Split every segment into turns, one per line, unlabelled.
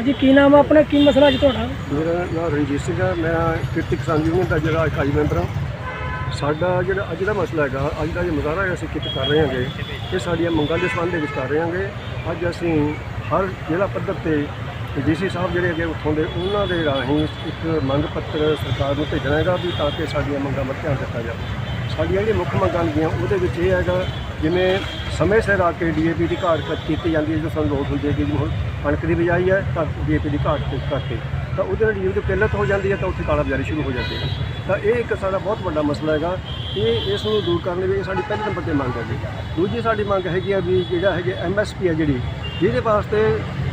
ਹਾਂਜੀ, ਕੀ ਨਾਮ ਆ ਆਪਣਾ? ਕੀ ਮਸਲਾ ਅੱਜ ਤੁਹਾਡਾ?
ਮੇਰਾ ਨਾਮ ਰਣਜੀਤ ਸਿੰਘ ਹੈ ਮੈਂ ਕਿਰਤੀ ਕਿਸਾਨ ਯੂਨੀਅਨ ਦਾ ਜਿਹੜਾ ਇਕਾਈ ਮੈਂਬਰ ਹਾਂ। ਸਾਡਾ ਜਿਹੜਾ ਅੱਜ ਦਾ ਮਸਲਾ ਹੈਗਾ, ਅੱਜ ਦਾ ਜੋ ਮੁਜ਼ਾਹਰਾ ਹੈ, ਅਸੀਂ ਕਿਤ ਕਰ ਰਹੇ ਹਾਂਗੇ, ਇਹ ਸਾਡੀਆਂ ਮੰਗਾਂ ਦੇ ਸੰਬੰਧ ਦੇ ਵਿੱਚ ਕਰ ਰਹੇ ਹਾਂਗੇ। ਅੱਜ ਅਸੀਂ ਹਰ ਜ਼ਿਲ੍ਹਾ ਪੱਧਰ ਤੇ ਡੀਸੀ ਸਾਹਿਬ ਜਿਹੜੇ ਹੈਗੇ ਉੱਥੋਂ ਦੇ, ਉਹਨਾਂ ਦੇ ਰਾਹੀਂ ਇੱਕ ਮੰਗ ਪੱਤਰ ਸਰਕਾਰ ਨੂੰ ਭੇਜਣਾ ਹੈਗਾ ਵੀ ਤਾਂ ਕਿ ਸਾਡੀਆਂ ਮੰਗਾਂ ਵੱਲ ਧਿਆਨ ਦਿੱਤਾ ਜਾਵੇ। ਸਾਡੀਆਂ ਜਿਹੜੀਆਂ ਮੁੱਖ ਮੰਗਾਂ ਨੇ ਉਹਦੇ ਵਿੱਚ ਇਹ ਹੈਗਾ, ਜਿਵੇਂ ਸਮੇਂ ਸਿਰ ਆ ਕੇ ਡੀਏਪੀ ਦੀ ਘਾਟ ਕ- ਕੀਤੀ ਜਾਂਦੀ ਹੈ ਜੋ ਸਾਨੂੰ ਲੋੜ ਹੁੰਦੀ ਹੈ ਕਿ ਹੁਣ ਕਣਕ ਦੀ ਬਿਜਾਈ ਹੈ, ਤਾਂ ਡੀਏਪੀ ਦੀ ਘਾਟ ਤੇ ਕਰਕੇ। ਤਾਂ ਉਹਦੇ ਨਾਲ ਡੀਏਪੀ ਦੀ ਕਿੱਲਤ ਹੋ ਜਾਂਦੀ ਹੈ, ਤਾਂ ਉੱਥੇ ਕਾਲਾ ਬਾਜ਼ਾਰੀ ਸ਼ੁਰੂ ਹੋ ਜਾਂਦੀ ਹੈ ਤਾਂ ਇਹ ਇੱਕ ਸਾਡਾ ਬਹੁਤ ਵੱਡਾ ਮਸਲਾ ਹੈਗਾ। ਇਹ ਇਸ ਨੂੰ ਦੂਰ ਕਰਨ ਲਈ ਇਹ ਸਾਡੀ ਪਹਿਲੇ ਨੰਬਰ ਤੇ ਮੰਗ ਹੈਗੀ ਦੂਜੀ ਸਾਡੀ ਮੰਗ ਹੈਗੀ ਆ ਵੀ ਜਿਹੜਾ ਹੈਗੇ ਐਮਐਸਪੀ ਹੈ ਜਿਹੜੀ, ਜਿਹਦੇ ਵਾਸਤੇ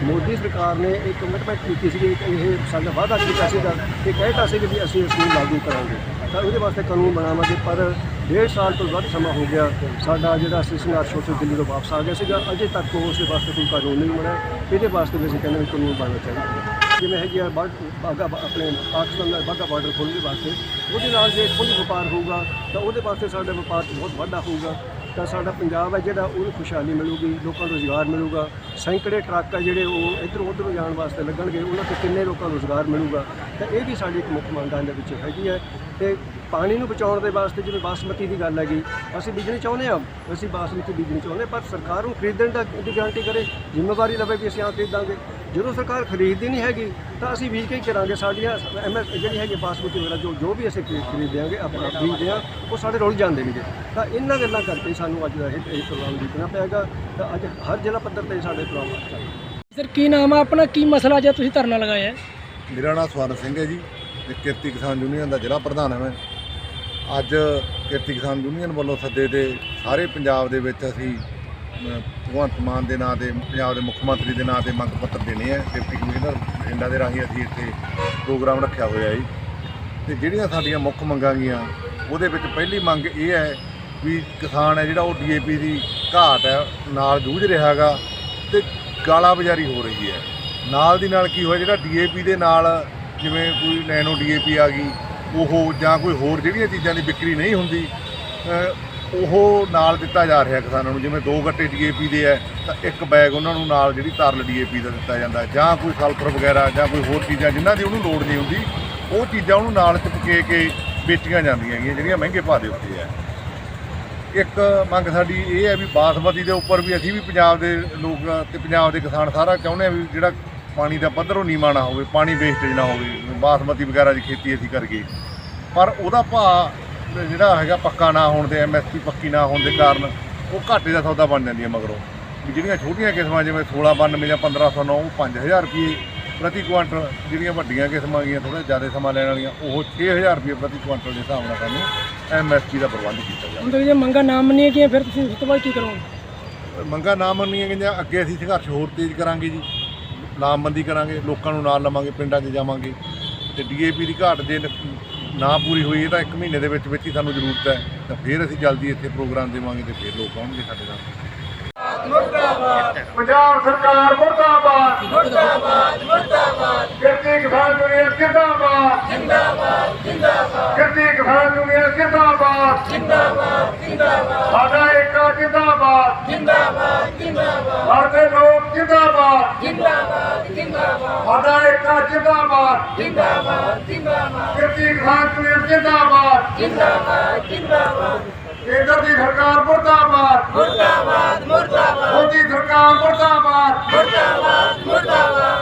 ਮੋਦੀ ਸਰਕਾਰ ਨੇ ਇਹ ਕਮਿਟਮੈਂਟ ਕੀਤੀ ਸੀ ਕਿ ਇਹ ਸਾਡਾ ਵਾਅਦਾ ਕੀਤਾ ਸੀਗਾ ਕਿ ਕਹਿਤਾ ਸੀ ਕਿ ਵੀ ਅਸੀਂ ਇਸ ਨੂੰ ਲਾਗੂ ਕਰਾਂਗੇ। ਤਾਂ ਉਹਦੇ ਵਾਸਤੇ ਕਾਨੂੰਨ ਬਣਾਵਾਂਗੇ, ਪਰ ਡੇਢ ਸਾਲ ਤੋਂ ਵੱਧ ਸਮਾਂ ਹੋ ਗਿਆ। ਸਾਡਾ ਜਿਹੜਾ ਅਸੀਂ ਸੰਘਰਸ਼ ਉੱਥੇ ਦਿੱਲੀ ਤੋਂ ਵਾਪਸ ਆ ਗਿਆ ਸੀਗਾ। ਅਜੇ ਤੱਕ ਉਸ ਦੇ ਵਾਸਤੇ ਕੋਈ ਕਾਨੂੰਨ ਨਹੀਂ ਬਣਿਆ। ਇਹਦੇ ਵਾਸਤੇ ਵੀ ਅਸੀਂ ਕਹਿੰਦੇ ਵੀ ਕਾਨੂੰਨ ਬਣਨਾ ਚਾਹੀਦਾ ਜਿਵੇਂ ਹੈਗੀ ਆ ਬਾਗ, ਬਾਗਾ, ਆਪਣੇ ਪਾਕਿਸਤਾਨ ਦਾ ਬਾਗਾ ਬਾਰਡਰ ਖੋਲ੍ਹਣ ਦੇ ਵਾਸਤੇ। ਉਹਦੇ ਨਾਲ ਜੇ ਖੁੱਲ੍ਹ ਵਪਾਰ ਹੋਊਗਾ, ਤਾਂ ਉਹਦੇ ਵਾਸਤੇ ਸਾਡਾ ਵਪਾਰ ਬਹੁਤ ਵਾਧਾ ਹੋਊਗਾ। ਤਾਂ ਸਾਡਾ ਪੰਜਾਬ ਹੈ ਜਿਹੜਾ ਉਹਨੂੰ ਖੁਸ਼ਹਾਲੀ ਮਿਲੂਗੀ ਲੋਕਾਂ ਨੂੰ ਰੁਜ਼ਗਾਰ ਮਿਲੂਗਾ। ਸੈਂਕੜੇ ਟਰੱਕ ਆ ਜਿਹੜੇ ਉਹ ਇੱਧਰੋਂ ਉੱਧਰੋਂ ਜਾਣ ਵਾਸਤੇ ਲੱਗਣਗੇ ਉਹਨਾਂ ਤੋਂ ਕਿੰਨੇ ਲੋਕਾਂ ਨੂੰ ਰੁਜ਼ਗਾਰ ਮਿਲੂਗਾ? ਤਾਂ ਇਹ ਵੀ ਸਾਡੀ ਇੱਕ ਮੁੱਖ ਮੰਗਾਂ ਦੇ ਵਿੱਚ ਹੈਗੀ ਹੈ। ਤੇ ਪਾਣੀ ਨੂੰ ਬਚਾਉਣ ਦੇ ਵਾਸਤੇ ਜਿਵੇਂ ਬਾਸਮਤੀ ਦੀ ਗੱਲ ਹੈਗੀ ਅਸੀਂ ਬੀਜਣੀ ਚਾਹੁੰਦੇ ਹਾਂ ਅਸੀਂ ਬਾਸਮਤੀ ਬੀਜਣੀ ਚਾਹੁੰਦੇ ਹਾਂ, ਪਰ ਸਰਕਾਰ ਨੂੰ ਖਰੀਦਣ ਦਾ ਦੀ ਗਾਰੰਟੀ ਕਰੇ ਜ਼ਿੰਮੇਵਾਰੀ ਲਵੇ ਵੀ ਅਸੀਂ ਆ ਖਰੀਦਾਂਗੇ। ਜਦੋਂ ਸਰਕਾਰ ਖਰੀਦਦੀ ਨਹੀਂ ਹੈਗੀ ਤਾਂ ਅਸੀਂ ਬੀਜ ਕੇ ਹੀ ਕਰਾਂਗੇ ਸਾਡੀਆਂ ਐਮਐਸ ਜਿਹੜੀ ਹੈਗੀ ਬਾਸਮਤੀ ਵਗੈਰਾ ਜੋ ਜੋ ਵੀ ਅਸੀਂ ਖਰੀਦ ਖਰੀਦਦੇ ਆਂਗੇ ਆਪਣਾ ਬੀਜਦੇ ਹਾਂ ਉਹ ਸਾਡੇ ਰੁਲ ਜਾਂਦੇ ਨੇਗੇ। ਤਾਂ ਇਹਨਾਂ ਗੱਲਾਂ ਕਰਕੇ ਸਾਨੂੰ ਅੱਜ ਦਾ ਇਹ ਇਹ ਪ੍ਰੋਗਰਾਮ ਜਿੱਤਣਾ ਪਏਗਾ। ਤਾਂ ਅੱਜ ਹਰ ਜ਼ਿਲ੍ਹਾ ਪੱਧਰ ਤੇ ਸਾਡੇ ਪ੍ਰੋਗਰਾਮ ਚੱਲਦੇ
ਸਰ ਕੀ ਨਾਮ ਆ ਆਪਣਾ? ਕੀ ਮਸਲਾ ਅੱਜ ਤੁਸੀਂ ਧਰਨਾ ਲਗਾਇਆ? ਹੈ
ਮੇਰਾ ਨਾਮ ਸਵਰਨ ਸਿੰਘ ਹੈ ਜੀ ਤੇ ਕਿਰਤੀ ਕਿਸਾਨ ਯੂਨੀਅਨ ਦਾ ਜ਼ਿਲ੍ਹਾ ਪ੍ਰਧਾਨ ਹਾਂ ਮੈਂ। ਅੱਜ ਕਿਰਤੀ ਕਿਸਾਨ ਯੂਨੀਅਨ ਵੱਲੋਂ ਸੱਦੇ ਦੇ ਸਾਰੇ ਪੰਜਾਬ ਦੇ ਵਿੱਚ ਅਸੀਂ ਭਗਵੰਤ ਮਾਨ ਦੇ ਨਾਂ ਤੇ, ਪੰਜਾਬ ਦੇ ਮੁੱਖ ਮੰਤਰੀ ਦੇ ਨਾਂ ਤੇ ਮੰਗ ਪੱਤਰ ਦੇਣੇ ਆ। ਡਿਪਟੀ ਕਮਿਸ਼ਨਰ ਬਠਿੰਡਾ ਦੇ ਰਾਹੀਂ ਅਸੀਂ ਇੱਥੇ ਪ੍ਰੋਗਰਾਮ ਰੱਖਿਆ ਹੋਇਆ ਜੀ। ਤੇ ਜਿਹੜੀਆਂ ਸਾਡੀਆਂ ਮੁੱਖ ਮੰਗਾਂ ਗੀਆਂ ਉਹਦੇ ਵਿੱਚ ਪਹਿਲੀ ਮੰਗ ਇਹ ਹੈ ਵੀ ਕਿਸਾਨ ਹੈ ਜਿਹੜਾ ਉਹ ਡੀਏਪੀ ਦੀ ਘਾਟ ਹੈ, ਨਾਲ ਜੂਝ ਰਿਹਾ ਹੈਗਾ ਤੇ ਗਾਲਾ ਬਾਜ਼ਾਰੀ ਹੋ ਰਹੀ ਹੈ। ਨਾਲ ਦੀ ਨਾਲ ਕੀ ਹੋਇਆ, ਜਿਹੜਾ ਡੀਏਪੀ ਦੇ ਨਾਲ ਜਿਵੇਂ ਕੋਈ ਨੈਨੋ ਡੀਏਪੀ ਆ ਗਈ, ਉਹ ਜਾਂ ਕੋਈ ਹੋਰ ਜਿਹੜੀਆਂ ਚੀਜ਼ਾਂ ਦੀ ਵਿਕਰੀ ਨਹੀਂ ਹੁੰਦੀ ਉਹ ਨਾਲ ਦਿੱਤਾ ਜਾ ਰਿਹਾ ਕਿਸਾਨਾਂ ਨੂੰ, ਜਿਵੇਂ ਦੋ ਗੱਟੇ ਡੀਏਪੀ ਦੇ ਹੈ ਤਾਂ ਇੱਕ ਬੈਗ ਉਹਨਾਂ ਨੂੰ ਨਾਲ ਜਿਹੜੀ ਤਰਲ ਡੀਏਪੀ ਦਾ ਦਿੱਤਾ ਜਾਂਦਾ, ਜਾਂ ਕੋਈ ਸਲਫਰ ਵਗੈਰਾ, ਜਾਂ ਕੋਈ ਹੋਰ ਚੀਜ਼ਾਂ ਜਿਨ੍ਹਾਂ ਦੀ ਉਹਨੂੰ ਲੋੜ ਨਹੀਂ ਹੁੰਦੀ, ਉਹ ਚੀਜ਼ਾਂ ਉਹਨੂੰ ਨਾਲ ਚਿਪਕੇ ਕੇ ਵੇਚੀਆਂ ਜਾਂਦੀਆਂ ਹੈਗੀਆਂ ਜਿਹੜੀਆਂ ਮਹਿੰਗੇ ਭਾਅ ਦੇ ਉੱਤੇ ਹੈ ਇੱਕ ਮੰਗ ਸਾਡੀ ਇਹ ਹੈ ਵੀ ਬਾਸਮਤੀ ਦੇ ਉੱਪਰ ਵੀ ਅਸੀਂ ਵੀ ਪੰਜਾਬ ਦੇ ਲੋਕ ਤੇ ਪੰਜਾਬ ਦੇ ਕਿਸਾਨ ਸਾਰਾ ਚਾਹੁੰਦੇ ਆ ਵੀ ਜਿਹੜਾ ਪਾਣੀ ਦਾ ਪੱਧਰ ਉਹ ਨੀਵਾਂ ਨਾ ਹੋਵੇ, ਪਾਣੀ ਵੇਸਟੇਜ ਨਾ ਹੋਵੇ, ਬਾਸਮਤੀ ਵਗੈਰਾ ਦੀ ਖੇਤੀ ਅਸੀਂ ਕਰਕੇ। ਪਰ ਉਹਦਾ ਭਾਅ ਜਿਹੜਾ ਹੈਗਾ ਪੱਕਾ ਨਾ ਹੋਣ ਦੇ ਐਮਐਸਪੀ ਪੱਕੀ ਨਾ ਹੋਣ ਦੇ ਕਾਰਨ ਉਹ ਘਾਟੇ ਦਾ ਸੌਦਾ ਬਣ ਜਾਂਦੀ ਹੈ ਮਗਰੋਂ। ਵੀ ਜਿਹੜੀਆਂ ਛੋਟੀਆਂ ਕਿਸਮਾਂ ਜਿਵੇਂ 1692 ਜਾਂ 1509 ਉਹ 5000 ਰੁਪਏ ਪ੍ਰਤੀ ਕੁਆਂਟਲ ਜਿਹੜੀਆਂ ਵੱਡੀਆਂ ਕਿਸਮਾਂ ਗਈਆਂ ਥੋੜਾ ਜ਼ਿਆਦਾ ਸਮਾਂ ਲੈਣ ਵਾਲੀਆਂ ਉਹ 6000 ਰੁਪਏ ਪ੍ਰਤੀ ਕੁਆਂਟਲ ਦੇ ਹਿਸਾਬ ਨਾਲ ਸਾਨੂੰ ਐਮਐਸਪੀ ਦਾ ਪ੍ਰਬੰਧ ਕੀਤਾ ਜਾਵੇ।
ਹੁਣ ਜੇ ਮੰਗਾਂ ਨਾ ਮੰਨੀਆਂ ਕਿ ਫਿਰ ਤੁਸੀਂ ਉਸ ਤੋਂ ਬਾਅਦ ਕੀ ਕਰੋਗੇ?
ਮੰਗਾਂ ਨਾ ਮੰਨੀਆਂ ਗਈਆਂ ਅੱਗੇ ਅਸੀਂ ਸੰਘਰਸ਼ ਹੋਰ ਤੇਜ਼ ਕਰਾਂਗੇ ਜੀ। ਲਾਮਬੰਦੀ ਕਰਾਂਗੇ ਲੋਕਾਂ ਨੂੰ ਨਾਲ ਲਵਾਂਗੇ ਪਿੰਡਾਂ 'ਚ ਜਾਵਾਂਗੇ। ਤੇ ਡੀਏਪੀ ਦੀ ਘਾਟ ਜੇ ਨਾ ਪੂਰੀ ਹੋਈ ਇਹ ਤਾਂ ਇੱਕ ਮਹੀਨੇ ਦੇ ਵਿੱਚ ਵਿੱਚ ਹੀ ਸਾਨੂੰ ਜ਼ਰੂਰਤ ਹੈ। ਤਾਂ ਫਿਰ ਅਸੀਂ ਜਲਦੀ ਇੱਥੇ ਪ੍ਰੋਗਰਾਮ ਦੇਵਾਂਗੇ ਤੇ ਫਿਰ ਲੋਕ ਆਉਣਗੇ ਸਾਡੇ ਨਾਲ।
ਪੰਜਾਬ ਸਰਕਾਰ ਮੁਰਦਾਬਾਦ। ਮੁਰਦਾਬਾਦ। ਮੁਰਦਾਬਾਦ। ਕਿਰਤੀ ਕਿਸਾਨ ਯੂਨੀਅਨ ਜਿੰਦਾਬਾਦ। ਜਿੰਦਾਬਾਦ। ਜਿੰਦਾਬਾਦ। ਕਿਰਤੀ ਕਿਸਾਨ ਯੂਨੀਅਨ ਜਿੰਦਾਬਾਦ। ਜਿੰਦਾਬਾਦ। ਜਿੰਦਾਬਾਦ। ਸਾਡਾ ਏਕਾ ਜਿੰਦਾਬਾਦ। ਜਿੰਦਾਬਾਦ। ਜਿੰਦਾਬਾਦ। ਸਾਡੇ ਲੋਕ ਜਿੰਦਾਬਾਦ। ਜਿੰਦਾਬਾਦ। ਜਿੰਦਾਬਾਦ। ਸਾਡਾ ਏਕਾ ਜਿੰਦਾਬਾਦ। ਜਿੰਦਾਬਾਦ ਜਿੰਦਾਬਾਦ। ਕਿਰਤੀ ਕਿਸਾਨ ਯੂਨੀਅਨ ਜਿੰਦਾਬਾਦ। ਜਿੰਦਾਬਾਦ ਜਿੰਦਾਬਾਦ। ਕੇਂਦਰ ਦੀ ਸਰਕਾਰ ਮੁਰਦਾਬਾਦ। ਮੁਰਦਾਬਾਦ ਮੁਰਦਾਬਾਦ। ਮੋਦੀ ਸਰਕਾਰ ਮੁਰਦਾਬਾਦ। ਮੁਰਦਾਬਾਦ ਮੁਰਦਾਬਾਦ।